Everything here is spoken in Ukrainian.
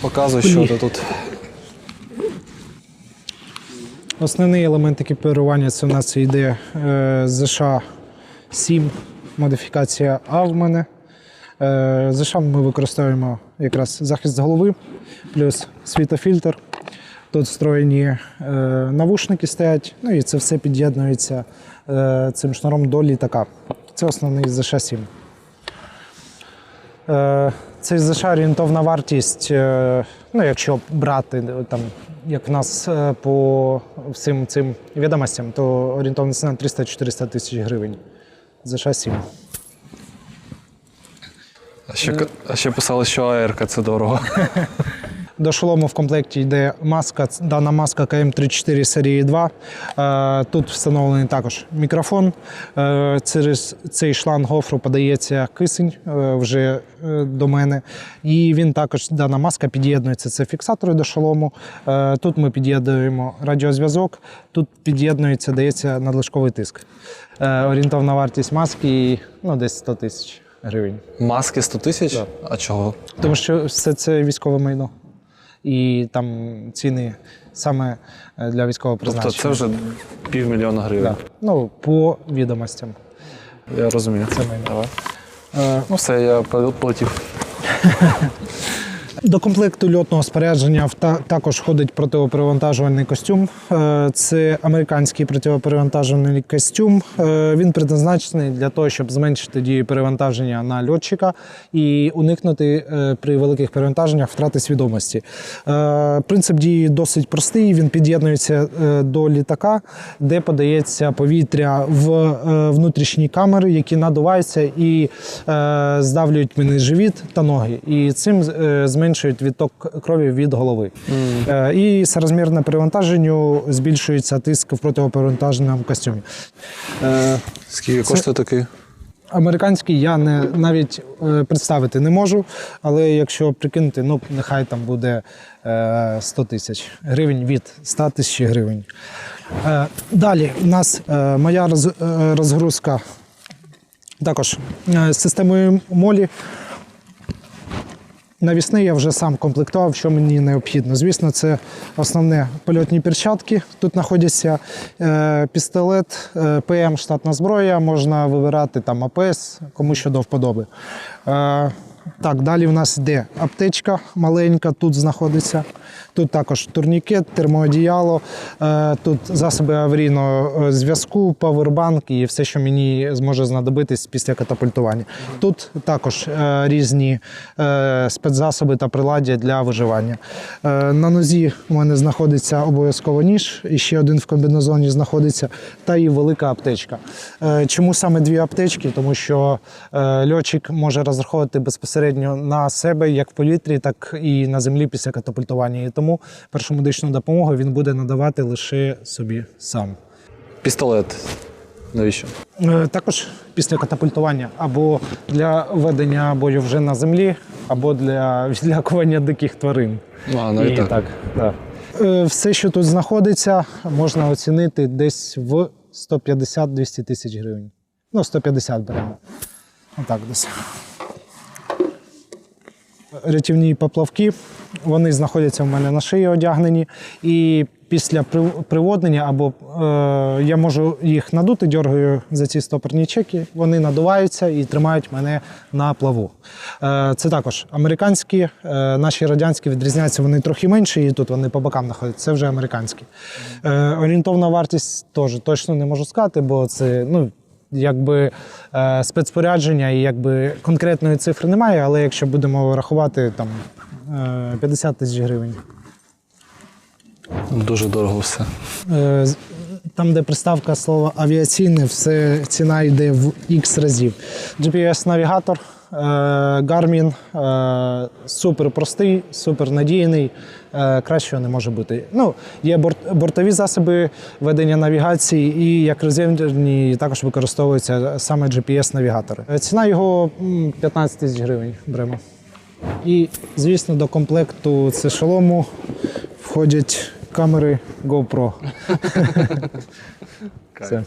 Показуй, що це тут. Основний елемент екіпірування це в нас йде е, ЗШ 7, модифікація А в мене. Е, ЗШ ми використовуємо якраз захист голови, плюс світофільтр. Тут встроєні е, навушники стоять, ну і це все під'єднується цим шнуром до літака. Це основний ЗШ-7. Це США орієнтовна вартість, е, ну якщо брати е, там, як в нас е, по всім цим відомостям, то орієнтовна ціна 300-400 тисяч гривень. США 7. А ще, а ще писали, що АРК це дорого. До шолому в комплекті йде маска, дана маска КМ34 серії 2. Е, Тут встановлений також мікрофон. Е, Через цей шланг гофру подається кисень е, вже до мене. І він також, дана маска під'єднується. Це фіксатори до шолому. Тут ми під'єднуємо радіозв'язок, тут під'єднується, дається надлишковий тиск. Орієнтовна вартість маски ну, десь 100 тисяч гривень. Маски 100 тисяч? Так. А чого? Тому що все це військове майно. І там ціни саме е, для військового Тобто це вже півмільйона гривень. Да. Ну, по відомостям. Я розумію. Це. Давай. Е, Ну все, я пол- полетів. До комплекту льотного спорядження також входить протиперевантажувальний костюм. Е, Це американський протиперевантажувальний костюм. Е, Він предназначений для того, щоб зменшити дію перевантаження на льотчика і уникнути е, при великих перевантаженнях втрати свідомості. Принцип дії досить простий. Він під'єднується до літака, де подається повітря в внутрішні камери, які надуваються і здавлюють мені живіт та ноги. І цим е, зменшують відток крові від голови. Е, І соразмірно перевантаженню збільшується тиск в протиперевантаженому костюмі. Е, Скільки коштує такий? Американський я не навіть е, представити не можу, але якщо прикинути, ну нехай там буде е, 100 тисяч гривень від 100 тисяч гривень. Е, далі у нас е, моя роз, е, розгрузка також е, з системою молі. Навісний я вже сам комплектував, що мені необхідно. Звісно, це основне польотні перчатки. Тут знаходяться е, пістолет, е, ПМ, штатна зброя, можна вибирати там АПС, кому що до вподоби. Е, так, далі в нас йде аптечка маленька, тут знаходиться. Тут також турнікет, термоодіяло, е, тут засоби аварійного е, зв'язку, павербанк і все, що мені зможе знадобитись після катапультування. Тут також е, різні спецзасоби та приладдя для виживання. На нозі у мене знаходиться обов'язково ніж, і ще один в комбінезоні знаходиться, та і велика аптечка. Чому саме дві аптечки? Тому що льотчик може розраховувати безпосередньо на себе як в повітрі, так і на землі після катапультування. І тому першу медичну допомогу він буде надавати лише собі сам. Пістолет. Навіщо? Е, Також після катапультування або для ведення бою вже на землі, або для відлякування диких тварин. А, навіть І так. так, так. Е, Все, що тут знаходиться, можна оцінити десь в 150-200 тисяч гривень. Ну, 150 беремо. Отак десь. Рятівні поплавки, вони знаходяться в мене на шиї одягнені. І після приводнення або е, я можу їх надути, дергаю за ці стопорні чеки, вони надуваються і тримають мене на плаву. Е, це також американські, е, наші радянські відрізняються вони трохи менші, і тут вони по бокам знаходяться. Це вже американські. Е, орієнтовна вартість теж точно не можу сказати, бо це ну, якби е, спецпорядження і якби конкретної цифри немає, але якщо будемо рахувати там е, 50 тисяч гривень. Дуже дорого все. Там, де приставка слова авіаційне, все ціна йде в X разів. GPS-навігатор, е, Garmin, е, супер простий, супер надійний, е, кращого не може бути. Ну, є борт, бортові засоби ведення навігації, і як резервні також використовуються саме GPS-навігатори. Ціна його 15 тисяч гривень беремо. І, звісно, до комплекту це шолому входять камери GoPro. Все.